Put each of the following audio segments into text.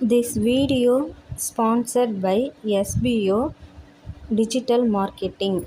This video sponsored by SBO Digital Marketing.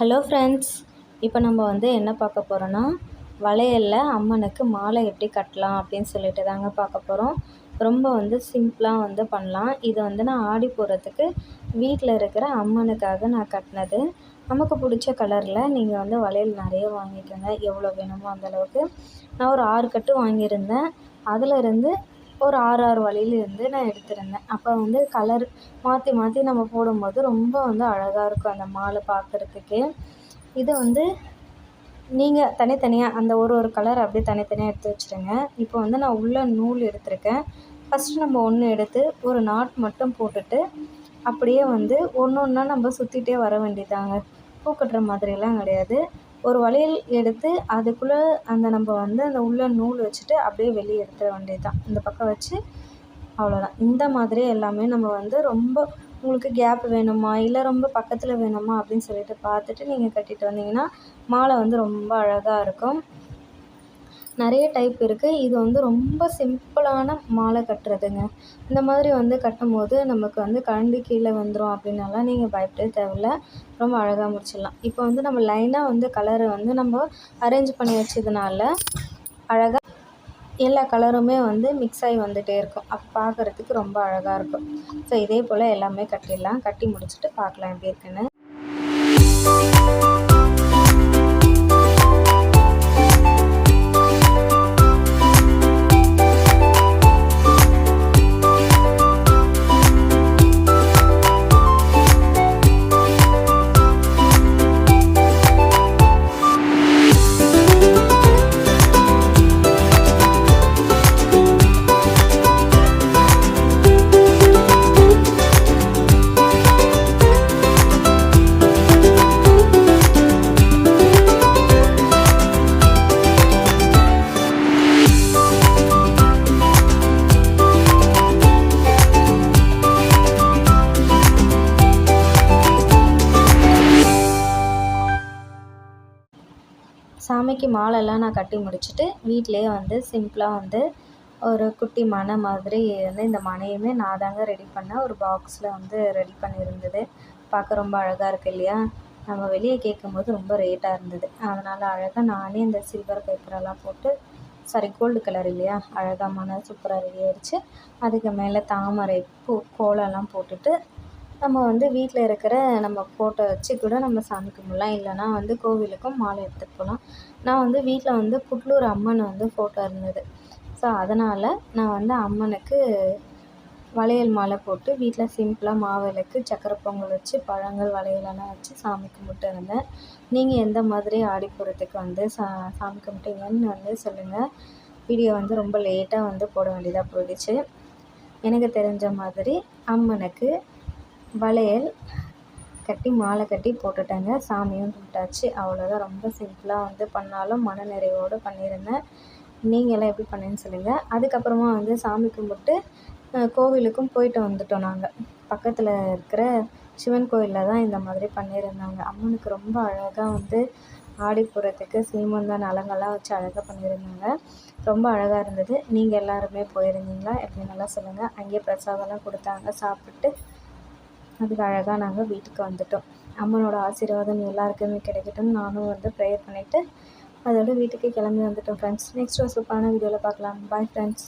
Hello friends இப்போ நம்ம வந்து என்ன பார்க்க போகிறோன்னா வளையலில் அம்மனுக்கு மாலை எப்படி கட்டலாம் அப்படின்னு சொல்லிட்டு தாங்க பார்க்க போகிறோம் ரொம்ப வந்து சிம்பிளாக வந்து பண்ணலாம். இது வந்து நான் ஆடி போகிறதுக்கு வீட்டில் இருக்கிற அம்மனுக்காக நான் கட்டினது. நமக்கு பிடிச்ச கலரில் நீங்கள் வந்து வளையல் நிறைய வாங்கிக்கோங்க. எவ்வளோ வேணுமோ அந்தளவுக்கு நான் ஒரு ஆறு கட்டு வாங்கியிருந்தேன். அதில் இருந்து ஒரு ஆறு ஆறு வழியிலேருந்து நான் எடுத்திருந்தேன். அப்போ வந்து கலர் மாற்றி மாற்றி நம்ம போடும்போது ரொம்ப வந்து அழகாக இருக்கும் அந்த மாலை பார்க்குறதுக்கே இது வந்து நீங்கள் தனித்தனியாக அந்த ஒரு ஒரு கலர் அப்படியே தனித்தனியாக எடுத்து வச்சுருங்க. இப்போ வந்து நான் உள்ள நூல் எடுத்திருக்கேன். ஃபஸ்ட்டு நம்ம ஒன்று எடுத்து ஒரு நாட் மட்டும் போட்டுட்டு அப்படியே வந்து ஒன்று ஒன்றா நம்ம சுற்றிட்டே வர வேண்டியதாங்க. பூ கட்டுற மாதிரிலாம் கிடையாது. ஒரு வளையல் எடுத்து அதுக்குள்ளே அந்த நம்ம வந்து அந்த உள்ள நூல் வச்சுட்டு அப்படியே வெளியே எடுத்துட வேண்டியது தான் இந்த பக்கம் வச்சு அவ்வளோதான் இந்த மாதிரி எல்லாமே நம்ம வந்து ரொம்ப உங்களுக்கு கேப் வேணுமா? இல்லை ரொம்ப பக்கத்தில் வேணுமா? அப்படின்னு சொல்லிட்டு பார்த்துட்டு நீங்கள் கட்டிட்டு வந்தீங்கன்னா மாலை வந்து ரொம்ப அழகாக இருக்கும். நிறைய டைப் இருக்குது இது வந்து ரொம்ப சிம்பிளான மாலை கட்டுறதுங்க. இந்த மாதிரி வந்து கட்டும்போது நமக்கு வந்து கழண்டு கீழே வந்துடும் அப்படின்னாலாம் நீங்கள் பயப்படவே தேவையில்ல. ரொம்ப அழகாக முடிச்சிடலாம். இப்போ வந்து நம்ம லைனாக வந்து கலரை வந்து நம்ம அரேஞ்ச் பண்ணி வச்சதுனால அழகாக எல்லா கலருமே வந்து மிக்ஸ் ஆகி வந்துகிட்டே இருக்கும். அப்போ பார்க்குறதுக்கு ரொம்ப அழகாக இருக்கும். ஸோ இதே போல் எல்லாமே கட்டிடலாம். கட்டி முடிச்சுட்டு பார்க்கலாம் எப்படி இருக்குன்னு. சாமிக்கு மாலைலாம் நான் கட்டி முடிச்சுட்டு வீட்டிலேயே வந்து சிம்பிளாக வந்து ஒரு குட்டி மனை மாதிரி வந்து இந்த மனையுமே நான் தாங்க ரெடி பண்ணேன் ஒரு பாக்ஸில் வந்து ரெடி பண்ணியிருந்தது. பார்க்க ரொம்ப அழகாக இருக்குது இல்லையா? நம்ம வெளியே கேட்கும்போது ரொம்ப ரேட்டாக இருந்தது. அதனால் அழகாக நானே இந்த சில்வர் பேப்பரெல்லாம் போட்டு சாரி கோல்டு கலர் இல்லையா? அழகாக மன சூப்பராக ரெடி ஆயிடுச்சு. அதுக்கு மேலே தாமரை பூ கோலம்லாம் போட்டுட்டு நம்ம வந்து வீட்டில் இருக்கிற நம்ம ஃபோட்டோ வச்சு கூட நம்ம சாமி கும்பிட்லாம். இல்லைனா வந்து கோவிலுக்கும் மாலை எடுத்துகிட்டு போகலாம். நான் வந்து வீட்டில் வந்து புட்லூர் அம்மன் வந்து ஃபோட்டோ இருந்தது. ஸோ அதனால் நான் வந்து அம்மனுக்கு வளையல் மாலை போட்டு வீட்டில் சிம்பிளாக மாவிளக்கு சக்கரை பொங்கல் வச்சு பழங்கள் வளையலெல்லாம் வச்சு சாமி கும்பிட்டு இருந்தேன். நீங்கள் எந்த மாதிரி ஆடி வந்து சா சாமி கும்பிட்டீங்கன்னு வந்து சொல்லுங்கள் வீடியோ வந்து ரொம்ப லேட்டாக வந்து போட வேண்டியதாக போயிடுச்சு. எனக்கு தெரிஞ்ச மாதிரி அம்மனுக்கு வளையல் கட்டி மாலை கட்டி போட்டுட்டேங்க. சாமியும் கும்பிட்டாச்சு. அவ்வளோதான் ரொம்ப சிம்பிளாக வந்து பண்ணாலும் மன நிறைவோடு பண்ணியிருந்தேன் நீங்களாம் எப்படி பண்ணேன்னு சொல்லுங்கள் அதுக்கப்புறமா வந்து சாமி கும்பிட்டு கோவிலுக்கும் போயிட்டு வந்துட்டோம் நாங்கள் பக்கத்தில் இருக்கிற சிவன் கோயிலில் தான் இந்த மாதிரி பண்ணியிருந்தாங்க அம்மனுக்கு ரொம்ப அழகாக வந்து ஆடிப்புறத்துக்கு சீமந்தான் நலங்கள்லாம் வச்சு அழகாக பண்ணியிருந்தாங்க ரொம்ப அழகாக இருந்தது. நீங்கள் எல்லாருமே போயிருந்தீங்களா? எப்படி நல்லா சொல்லுங்கள் அங்கேயே பிரசாதம்லாம் கொடுத்தாங்க. சாப்பிட்டு அதுக்கு அழகாக நாங்கள் வீட்டுக்கு வந்துட்டோம். அம்மனோட ஆசீர்வாதம் எல்லாருக்குமே கிடைக்கட்டும். நானும் வந்து ப்ரேயர் பண்ணிவிட்டு அதோட வீட்டுக்கு கிளம்பி வந்துட்டோம் ஃப்ரெண்ட்ஸ் நெக்ஸ்ட் ஒரு சூப்பரான வீடியோவில் பார்க்கலாம். Bye friends